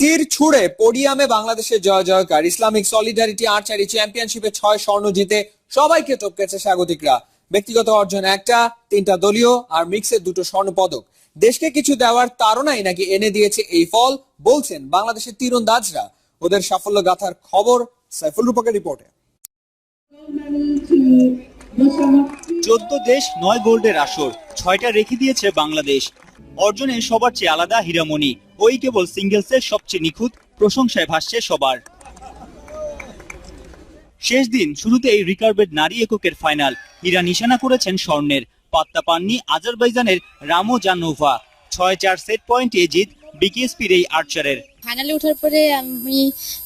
তীর ছুড়ে পোডিয়ামে বাংলাদেশের জয় জয়কার। ইসলামিক সলিডারিটি আর্চারি চ্যাম্পিয়নশিপে ছয় স্বর্ণ জিতে সবাইকে টপকেছে স্বাগতিকরা। ব্যক্তিগত অর্জন একটা, তিনটা দলীয় আর মিক্সের দুটো স্বর্ণ পদক। দেশকে কিছু দেওয়ার তাড়নাই নাকি এনে দিয়েছে এই ফল, বলছেন বাংলাদেশের তীরন্দাজরা ওদের সাফল্য গাথার খবর সাইফুল রূপকের রিপোর্টে। চোদ্দ দেশ, নয় গোল্ডের আসর, ছয়টা রেখে দিয়েছে বাংলাদেশ। অর্জনে সবার চেয়ে আলাদা হীরামণি। ওই কেবল সিঙ্গেলসের সবচেয়ে নিখুঁত প্রশংসায় ভাসছে সবার। শেষ দিন শুরুতেই রিকার্বের নারী এককের ফাইনাল। হীরা নিশানা করেছেন স্বর্ণের। পাত্তা পাননি আজারবাইজানের রামো জানোভা। ছয় চার সেট পয়েন্টে জিত বিকেএসপির এই আর্চারের। ফাইনালে ওঠার পরে আমি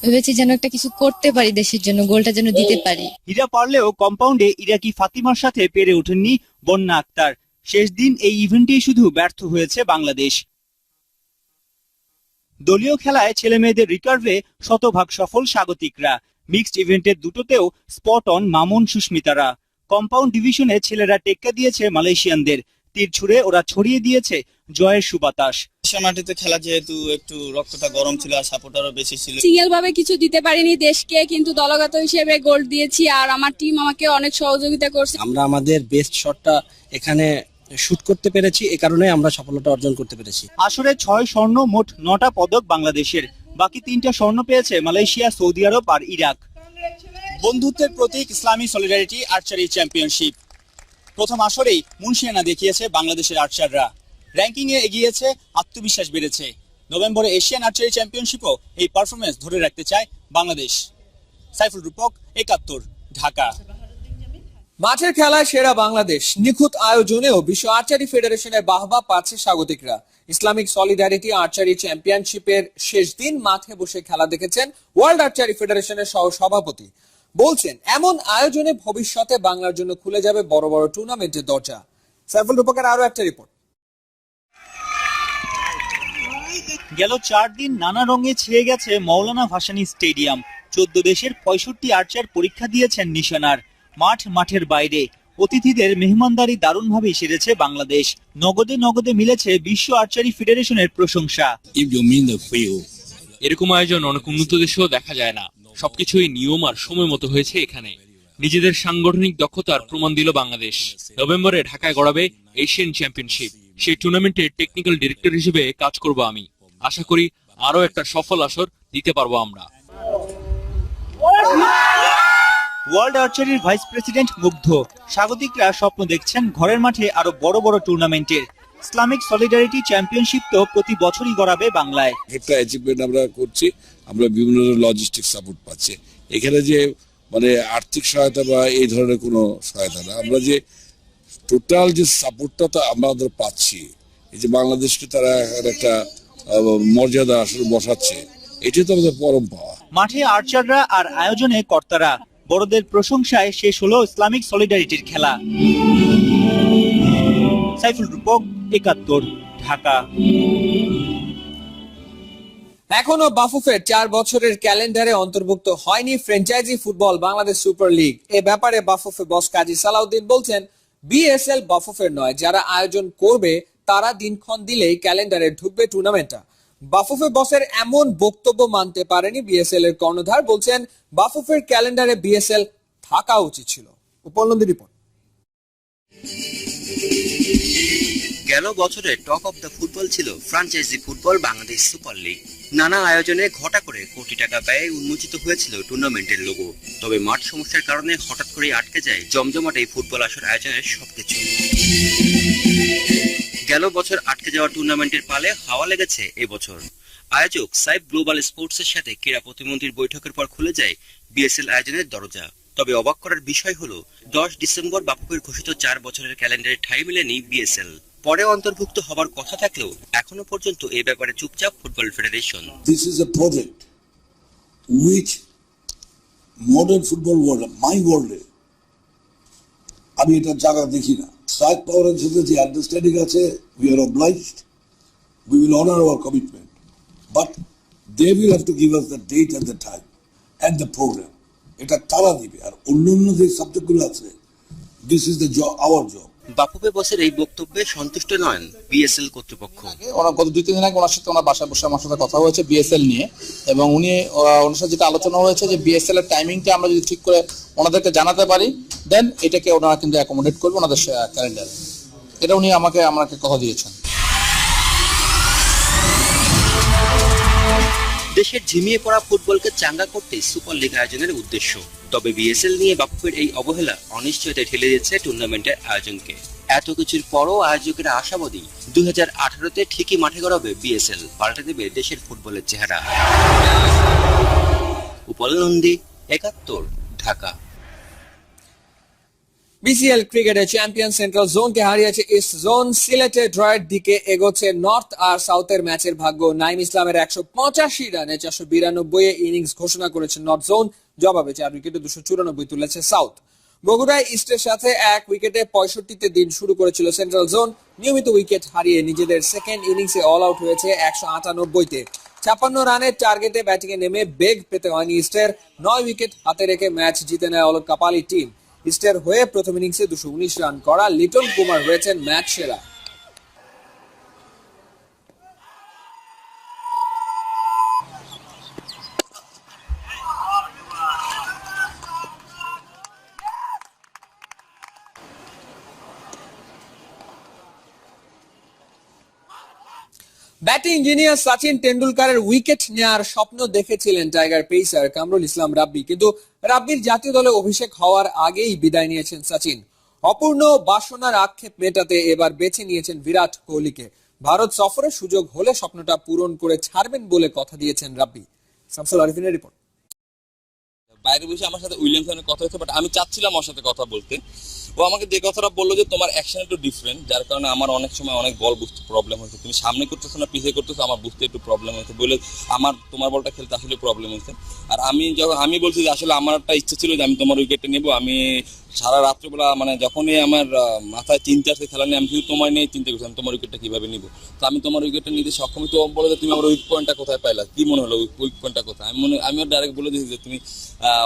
ভেবেছি যেন একটা কিছু করতে পারি দেশের জন্য গোলটা যেন দিতে পারি। হীরা পারলেও কম্পাউন্ডে ইরাকি ফাতিমার সাথে পেরে ওঠেননি বন্যা আক্তার। শেষ দিন এই ইভেন্টেই শুধু ব্যর্থ হয়েছে বাংলাদেশ। দলীয় খেলায় ছেলে মেয়েদের রিকার্ভে শতভাগ সফল স্বাগতিকরা। মিক্সড ইভেন্টের দুটোতেও স্পট অন মামুন সুস্মিতারা। কম্পাউন্ড ডিভিশনে ছেলেরা টেক্কা দিয়েছে মালয়েশিয়ানদের। তীর ছুড়ে ওরা ছড়িয়ে দিয়েছে জয়ের সুবাতাস। মাটিতে খেলা যেহেতু একটু রক্তটা গরম ছিল আর সাপোর্টারও বেশি ছিল। সিঙ্গেল ভাবে কিছু দিতে পারিনি দেশকে কিন্তু দলগত হিসেবে গোল্ড দিয়েছি আর আমার টিম আমাকে অনেক সহযোগিতা করছে। আমরা আমাদের বেস্ট শটটা এখানে শুট করতে পেরেছি, এ কারণে আমরা সফলতা অর্জন করতে পেরেছি। আসরে ছয় স্বর্ণ, মোট নটা পদক বাংলাদেশের। বাকি তিনটা স্বর্ণ পেয়েছে মালয়েশিয়া, সৌদি আরব আর ইরাক। বন্ধুত্বের প্রতীক ইসলামী সলিডারিটি আর্চারি চ্যাম্পিয়নশিপ প্রথম আসরেই মুন্সিয়ানা দেখিয়েছে বাংলাদেশের আর্চাররা র্যাঙ্কিং এ এগিয়েছে, আত্মবিশ্বাস বেড়েছে। নভেম্বরে এশিয়ান আর্চারি চ্যাম্পিয়নশিপও এই পারফরমেন্স ধরে রাখতে চায় বাংলাদেশ। সাইফুল রূপক, একাত্তর, ঢাকা। মাঠের খেলায় সেরা বাংলাদেশ। নিখুঁত আয়োজনেও বিশ্ব আর্চারি ফেডারেশনের বাহবা পাচ্ছে স্বাগতিকরা। ইসলামিক সলিডারিটি আর্চারি চ্যাম্পিয়নশিপের শেষ দিন মাঠে বসে খেলা দেখেছেন ওয়ার্ল্ড আর্চারি ফেডারেশনের সহ সভাপতি বলছেন, এমন আয়োজনে ভবিষ্যতে বাংলার জন্য খুলে যাবে বড় বড় টুর্নামেন্টের দরজা। সাইফুল রূপকের আরও একটা রিপোর্ট গেল চার দিন নানা রঙে ছেয়ে গেছে মৌলানা ভাসানী স্টেডিয়াম। চোদ্দ দেশের পঁয়ষট্টি আর্চার পরীক্ষা দিয়েছেন নিশানার। মাঠ মাঠের বাইরে। অতিথিদের মেহমানদারি দারুণভাবেই সেরেছে বাংলাদেশ। নগদে নগদে মিলেছে বিশ্ব আর্চারি ফেডারেশনের প্রশংসা. এরকম আয়োজন অনেক উন্নত দেশেও দেখা যায় না। সবকিছুই নিয়ম আর সময় মতো হয়েছে এখানে। নিজেদের সাংগঠনিক দক্ষতার প্রমাণ দিল বাংলাদেশ। নভেম্বরে ঢাকায় গড়াবে এশিয়ান চ্যাম্পিয়নশিপ। সেই টুর্নামেন্টের টেকনিক্যাল ডিরেক্টর হিসেবে কাজ করব আমি। আশা করি আরও একটা সফল আসর দিতে পারব আমরা। ওয়ার্ল্ড আর্চারির ভাইস প্রেসিডেন্ট মুগ্ধ। স্বাগতিকরা স্বপ্ন দেখছেন ঘরের মাঠে আরও বড় বড় টুর্নামেন্টের। ইসলামিক সলিডারিটি চ্যাম্পিয়নশিপ তো প্রতি বছরই গড়াবে বাংলায়। একটা অ্যাচিভমেন্ট আমরা করছি আমরা বিভিন্ন লজিস্টিক সাপোর্ট পাচ্ছি। এখানে যে মানে আর্থিক সহায়তা বা এই ধরনের কোনো সহায়তা না আমরা যে টোটাল যে সাপোর্টটা তো আমাদের পাচ্ছি। এই যে বাংলাদেশকে তারা একটা মর্যাদা আসলে বসাচ্ছে এটাই তো আমাদের পরম পাওয়া। মাঠে আর্চাররা আর আয়োজনে কর্তারা বড়দের প্রশংসায় শেষ হলো ইসলামিক সলিডারিটির খেলা। সাইফুল রূপক, একাত্তর, ঢাকা। এখনও বাফুফের চার বছরের ক্যালেন্ডারে অন্তর্ভুক্ত হয়নি franchise football Bangladesh super league. এ ব্যাপারে বাফুফে বস কাজী সালাউদ্দিন বলছেন, বিএসএল বাফুফের নয়, যারা আয়োজন করবে, তারা দিনক্ষণ দিলেই ক্যালেন্ডারে ঢুকবে টুর্নামেন্টটা বাফুফে বসের এমন বক্তব্য মানতে পারেনি বিএসএল এর কর্ণধার। বলছেন, বাফুফের ক্যালেন্ডারে বিএসএল থাকা উচিত ছিল। উপলব্ধি রিপোর্ট গেল বছরে টপ অফ দ্য ফুটবল ছিল franchise football Bangladesh super league নানা আয়োজনে ঘটা করে কোটি টাকা ব্যয়ে উন্মোচিত হয়েছিল টুর্নামেন্টের লোগো তবে মাঠ সমস্যার কারণে হঠাৎ করে আটকে যায় জমজমাট এই ফুটবল আসর আয়োজনের সবকিছু। গেল বছর আটকে যাওয়া টুর্নামেন্টের পালে হাওয়া লেগেছে এবছর আয়োজক সাইফ গ্লোবাল স্পোর্টসের সাথে ক্রীড়া প্রতিমন্ত্রীর বৈঠকের পর খুলে যায় বিএসএল আয়োজনের দরজা। তবে অবাক করার বিষয় হলো, দশ ডিসেম্বর বাফুফের ঘোষিত চার বছরের ক্যালেন্ডারে ঠাঁই মেলেনি বিএসএল পরে অন্তর্ভুক্ত হবার কথা থাকলেও এখনও পর্যন্ত এ ব্যাপারে চুপচাপ football federation. This is a project which modern football world my এ, আমি এটা জায়গা দেখি না। সাইড পাওয়ারের সাথে যে আন্ডারস্ট্যান্ডিং আছে we are obliged we will honour our commitment but they will have to give us the date and the time and the programme এটা তারা দিবে। আর অন্য অন্য যে সাবজেক্টগুলো আছে this is the job our job Bafufe বসের এই বক্তব্যে সন্তুষ্ট নন বিএসএল কর্তৃপক্ষ। ওনার গত দুই তিন দিন আগে ওনার সাথে ওনার বাসায় বসে আমার সাথে কথা হয়েছে বিএসএল নিয়ে। এবং উনি ওনার সাথে যেটা আলোচনা হয়েছে যে বিএসএল এর টাইমিংটা আমরা যদি ঠিক করে ওনাদেরকে জানাতে পারি দেন এটাকে ওনারা কিন্তু অ্যাকোমোডেট করবে ওনাদের ক্যালেন্ডারে এটা উনি আমাকে আমাকে কথা দিয়েছেন। দেশের ঝিমিয়ে পড়া ফুটবলকে চাঙ্গা করতে সুপার লিগ আয়োজনের উদ্দেশ্য। তবে বিএসএল নিয়ে বাফুফের এই অবহেলা অনিশ্চয়তায় ঠেলে দিচ্ছে টুর্নামেন্টের আয়োজনকে। এত কিছুর পরও আয়োজকেরা আশাবাদী। দুই হাজার আঠারোতে ঠিকই মাঠে গড়াবে বিএসএল, পাল্টে দেবে দেশের ফুটবলের চেহারা। উপল নন্দী একাত্তর, ঢাকা। বিসিএল ক্রিকেটে চ্যাম্পিয়ন সেন্ট্রাল জোনকে হারিয়েছে ইস্ট জোন সিলেটে ড্রয়ের দিকে এগোচ্ছে নর্থ আর সাউথের ম্যাচের ভাগ্য। নাইম ইসলামের একশো পঁচাশি রানে চারশো বিরানব্বই ইনিংস ঘোষণা করেছে নর্থ জোন জবাবে চার উইকেটে দুশো চুরানব্বই তুলেছে সাউথ বগুড়ায় ইস্টের সাথে এক উইকেটে পঁয়ষট্টিতে দিন শুরু করেছিল সেন্ট্রাল জোন নিয়মিত উইকেট হারিয়ে নিজেদের সেকেন্ড ইনিংসে অল আউট হয়েছে একশো আটানব্বইতে। ছাপ্পান্ন রানের টার্গেটে ব্যাটিংয়ে নেমে বেগ পেতে হয়নি ইস্টের নয় উইকেট হাতে রেখে ম্যাচ জিতে নেয় অলক কাপালি টিম ইস্টের হয়ে প্রথম ইনিংসে দুশো উনিশ রান করা লিটন কুমার হয়েছেন ম্যাচ সেরা ব্যাটিং ইঞ্জিনিয়ার সচিন টেন্ডুলকারের উইকেট নেয়ার স্বপ্ন দেখেছিলেন টাইগার পেসার কামরুল ইসলাম রাব্বি। কিন্তু রাব্বির জাতীয় দলে অভিষেক হওয়ার আগেই বিদায় নিয়েছেন সচিন। অপূর্ণ বাসনার আক্ষেপ মেটাতে এবার বেছে নিয়েছেন বিরাট কোহলিকে। ভারত সফরের সুযোগ হলে স্বপ্নটা পূরণ করে ছাড়বেন বলে কথা দিয়েছেন রাব্বি। শামসুল আরিফিনের রিপোর্ট। বাইরে বসে আমার সাথে উইলিয়ামসনের কথা হচ্ছে বাট আমি চাচ্ছিলাম ওর সাথে কথা বলতে। ও আমাকে যে কথাটা বলল যে তোমার অ্যাকশন একটু ডিফারেন্ট যার কারণে আমার অনেক সময় অনেক বল বুঝতে প্রবলেম হয়েছে। তুমি সামনে করতেছো না পিছিয়ে করতেছো, আমার বুঝতে একটু প্রবলেম হয়েছে বলে আমার, তোমার বলটা খেলতে আসলে প্রবলেম হয়েছে। আর আমি যখন, আমি বলছি যে আসলে আমার একটা ইচ্ছে ছিল যে আমি তোমার উইকেটটা নেব, আমি সারা রাত্রিবেলা মানে যখনই আমার মাথায় চিন্তা আসছে খেলা নিয়ে আমি শুধু তোমার নিয়ে চিন্তা করছি আমি তোমার উইকেটটা কীভাবে নিবো। তো আমি তোমার উইকেটটা নিতে সক্ষম তো বলে যে তুমি আমার উইক পয়েন্টটা কোথায় পাইলা? কি মনে হলো উইক পয়েন্টটা কোথায়? আমি মনে আমি ডাইরেক্ট বলে দিয়েছি যে তুমি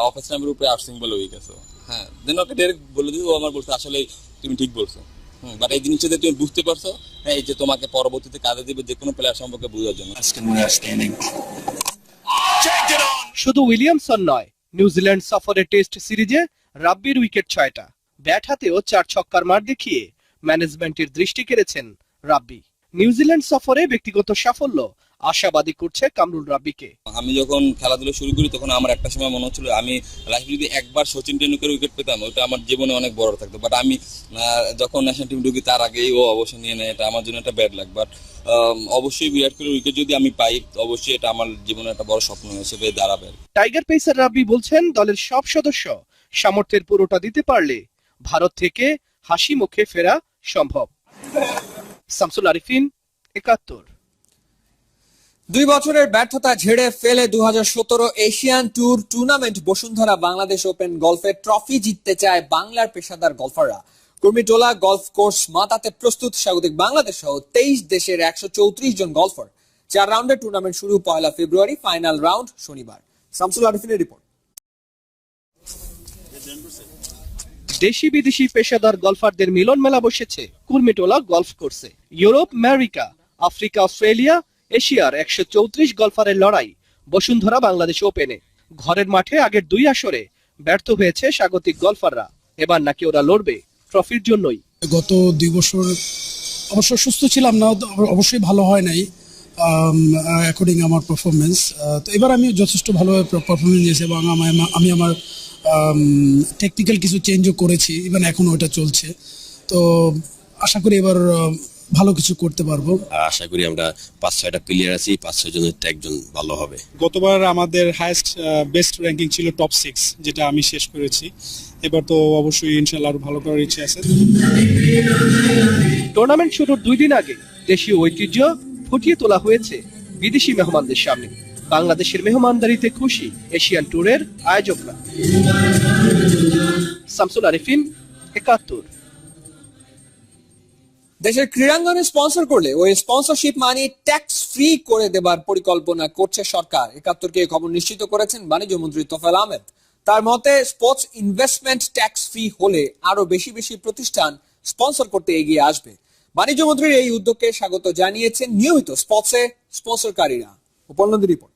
অফিস নামের উপরে আর্টসিং বলে উইক আছো হ্যাঁ দেন ওকে ডাইরেক্ট বলে ও আমার বলছে আসলে তুমি ঠিক বলছো। বাট এই জিনিসটা যে তুমি বুঝতে পারছ হ্যাঁ এই যে তোমাকে পরবর্তীতে কাজে দিবে যে কোনো প্লেয়ার সম্পর্কে বোঝার জন্য। শুধু উইলিয়ামসন নয় নিউজিল্যান্ড সফরে টেস্ট সিরিজে রাব্বির উইকেট ছয়টা। ব্যাট হাতেও চার ছক্কার মার দেখিয়ে ম্যানেজমেন্টের দৃষ্টি কেড়েছেন রাব্বি। নিউজিল্যান্ড সফরে ব্যক্তিগত সাফল্য আশাবাদী করছে কামরুল রাব্বিকে। আমি যখন খেলাধুলা শুরু করি তখন আমার একটা সময় মনে হচ্ছিল আমি লাইফে যদি একবার সচিন টেন্ডুলকার উইকেট পেতাম ওটা আমার জীবনে অনেক বড় থাকতো। বাট আমি যখন ন্যাশনাল টিম ঢুকি তার আগেই ও অবশ্যই নিয়ে নেয় এটা আমার জন্য একটা ব্যাড লাগ বাট অবশ্যই বিরাট কোহলির উইকেট যদি আমি পাই অবশ্যই এটা আমার জীবনে একটা বড় স্বপ্ন হিসেবে দাঁড়াবে। টাইগার পেসার রাব্বি বলছেন দলের সব সদস্য সামর্থ্যের পুরোটা দিতে পারলে ভারত থেকে হাসি মুখে ফেরা সম্ভব। শামসুল আরিফিন একাত্তর। দুই বছরের ব্যর্থতা ঝেড়ে ফেলে দু Asian tour tournament Bashundhara Bangladesh open গলফে trophy জিততে চায় বাংলার পেশাদার গলফাররা। কুর্মিটোলা গলফ কোর্স মাতাতে প্রস্তুত স্বাগতিক বাংলাদেশ সহ তেইশ দেশের একশো চৌত্রিশ জন গলফার। চার রাউন্ডের টুর্নামেন্ট শুরু পয়লা ফেব্রুয়ারি, ফাইনাল রাউন্ড শনিবার। শামসুল আরিফিনের রিপোর্ট। দেশি বিদেশি পেশাদার গলফারদের মিলন মেলা বসেছে কুর্মিটোলা গলফ কোর্সে। ইউরোপ, আমেরিকা, আফ্রিকা, অস্ট্রেলিয়া এশিয়ার একশো চৌত্রিশ গলফারের লড়াই বসুন্ধরা বাংলাদেশ ওপেনে। ঘরের মাঠে আগের দুই আসরে ব্যর্থ হয়েছে স্বাগতিক গলফাররা। এবার নাকি ওরা লড়বে ট্রফির জন্যই। গত দুই বছর অবশ্য সুস্থ ছিলাম না, অবশ্যই ভালো হয় নাই অ্যাকর্ডিং আমার পারফরমেন্স তো এবার আমি যথেষ্ট ভালোভাবে পারফরমেন্স দিয়েছি এবং আমি- আমি আমার টেকনিক্যাল কিছু চেঞ্জও করেছি ইভেন এখন ওটা চলছে। তো আশা করি এবার ভালো কিছু করতে পারব। আশা করি আমরা পাঁচ ছয়টা প্লেয়ার আছি পাঁচ ছয় জনের তো একজন ভালো হবে। গতবার আমাদের হাইয়েস্ট বেস্ট র্যাঙ্কিং ছিল টপ সিক্স যেটা আমি শেষ করেছি। এবার তো অবশ্যই ইনশাল্লাহ আরও ভালো করার ইচ্ছে আছে। টুর্নামেন্ট শুরুর দুই দিন আগে দেশীয় ঐতিহ্য ফুটিয়ে তোলা হয়েছে বিদেশি মেহমানদের সামনে। বাংলাদেশের মেহমানদারিতে খুশি এশিয়ান ট্যুরের আয়োজকরা। শামসুল আরিফিন একাত্তর। দেশের ক্রীড়াঙ্গনে স্পন্সর করলে ওই স্পন্সরশিপ মানি ট্যাক্স ফ্রি করে দেবার পরিকল্পনা করছে সরকার। একাত্তরকে খবর নিশ্চিত করেছেন বাণিজ্য মন্ত্রী তোফাল আহমেদ। তার মতে স্পোর্টস ইনভেস্টমেন্ট ট্যাক্স ফ্রি হলে আরও বেশি বেশি প্রতিষ্ঠান স্পন্সর করতে এগিয়ে আসবে। বাণিজ্য মন্ত্রীর এই উদ্যোগকে স্বাগত জানিয়েছেন নিয়মিত স্পটসে স্পন্সরকারীরা উপলব্ধি রিপোর্ট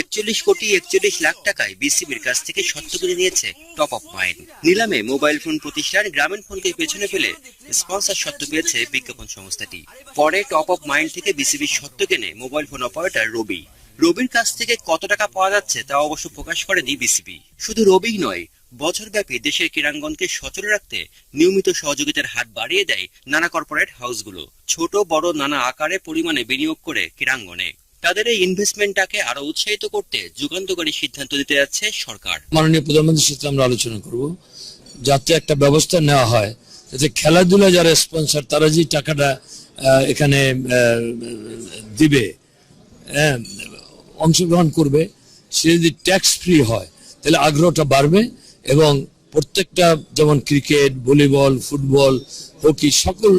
একচল্লিশ কোটি একচল্লিশ লাখ টাকায় বিসিবির কাছ থেকে সত্য কিনে নিয়েছে টপ অফ মাইন্ড নিলামে মোবাইল ফোন প্রতিষ্ঠান গ্রামীণ ফোনকে পেছনে ফেলে স্পন্সর পেয়েছে বিজ্ঞাপন সংস্থাটি। পরে টপ অফ মাইন্ড থেকে বিসিবির কেনে মোবাইল ফোন অপারেটর রবি। রবির কাছ থেকে কত টাকা পাওয়া যাচ্ছে তা অবশ্য প্রকাশ করেনি বিসিবি। শুধু রবি নয়, বছরব্যাপী দেশের ক্রীড়াঙ্গনকে সচল রাখতে নিয়মিত সহযোগিতার হাত বাড়িয়ে দেয় নানা কর্পোরেট হাউসগুলো ছোট, বড়, নানা আকারে পরিমাণে বিনিয়োগ করে ক্রীড়াঙ্গনে। তাদের এই ইনভেস্টমেন্টটাকে আরও উৎসাহিত করতে যুগান্তকারী সিদ্ধান্ত দিতে যাচ্ছে সরকার। মাননীয় প্রধানমন্ত্রীর সাথে আমরা আলোচনা করব যাতে একটা ব্যবস্থা নেওয়া হয় যাতে খেলাধুলা যারা স্পন্সর তারা যে টাকাটা এখানে দিবে হ্যাঁ, অংশগ্রহণ করবে সে যদি ট্যাক্স ফ্রি হয় তাহলে আগ্রহটা বাড়বে এবং প্রত্যেকটা যেমন ক্রিকেট ভলিবল ফুটবল হকি সকল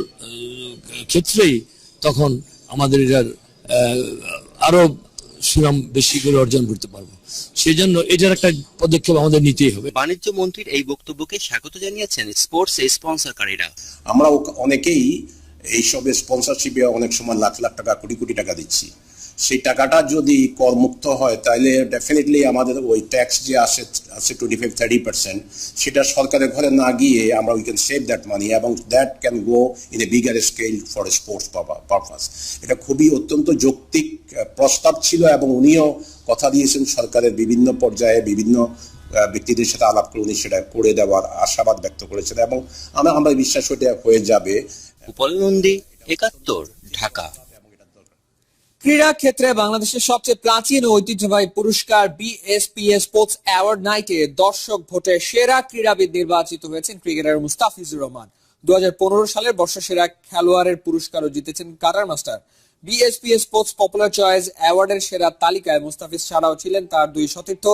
ক্ষেত্রেই তখন আমাদের এটার আরও সুনাম বেশি করে অর্জন করতে পারব। সেজন্য এটার একটা পদক্ষেপ আমাদের নিতেই হবে। বাণিজ্য মন্ত্রীর এই বক্তব্যকে স্বাগত জানিয়েছেন স্পোর্টস স্পন্সরকারীরা। আমরা অনেকেই এইসব স্পন্সরশিপে অনেক সময় লাখ লাখ টাকা কোটি কোটি টাকা দিচ্ছি। সেই টাকাটা যদি করমুক্ত হয় তাহলে ডেফিনেটলি আমাদের ওই ট্যাক্স যে আসে আছে টোয়েন্টি ফাইভ থার্টি পার্সেন্ট সেটা সরকারের ঘরে না গিয়ে আমরা we can save that money এবং that can go in a bigger scale for sports purpose এটা খুবই অত্যন্ত যৌক্তিক প্রস্তাব ছিল এবং উনিও কথা দিয়েছেন সরকারের বিভিন্ন পর্যায়ে বিভিন্ন ব্যক্তিদের সাথে আলাপ করে উনি সেটা করে দেওয়ার আশাবাদ ব্যক্ত করেছেন এবং আমরা আমরা বিশ্বাস ওটা হয়ে যাবে। একাত্তর, ঢাকা। ক্রীড়া ক্ষেত্রে বাংলাদেশের সবচেয়ে প্রাচীন ও ঐতিহ্যবাহী পুরস্কার বিএসপিএস স্পোর্টস অ্যাওয়ার্ড নাইটে দর্শক ভোটে সেরা ক্রীড়াবিদ নির্বাচিত হয়েছেন ক্রিকেটার মুস্তাফিজুর রহমান। দু সালের বর্ষসেরা খেলোয়াড়ের পুরস্কারও জিতেছেন cutter master. BSPS sports popular choice অ্যাওয়ার্ডের সেরা তালিকায় মুস্তাফিজ ছাড়াও ছিলেন তার দুই সতীর্থ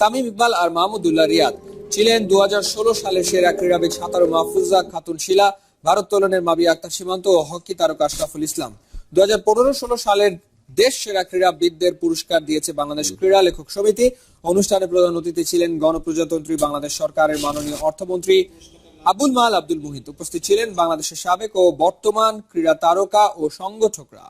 তামিম ইকবাল আর মাহমুদুল্লাহ রিয়াদ। ছিলেন দু হাজার ষোলো সালের সেরা ক্রীড়াবিদ সাঁতারু মাহফুজা খাতুন শিলা, ভারোত্তোলনের মাবি আক্তার সীমান্ত ও হকি তারকা আশরাফুল ইসলাম। দু হাজার পনেরো সালের দেশ সেরা ক্রীড়াবিদদের পুরস্কার দিয়েছে বাংলাদেশ ক্রীড়া লেখক সমিতি। অনুষ্ঠানে প্রধান অতিথি ছিলেন গণপ্রজাতন্ত্রী বাংলাদেশ সরকারের মাননীয় অর্থমন্ত্রী আবুল মাল আব্দুল মুহিত। উপস্থিত ছিলেন বাংলাদেশের সাবেক ও বর্তমান ক্রীড়া তারকা ও সংগঠকরা।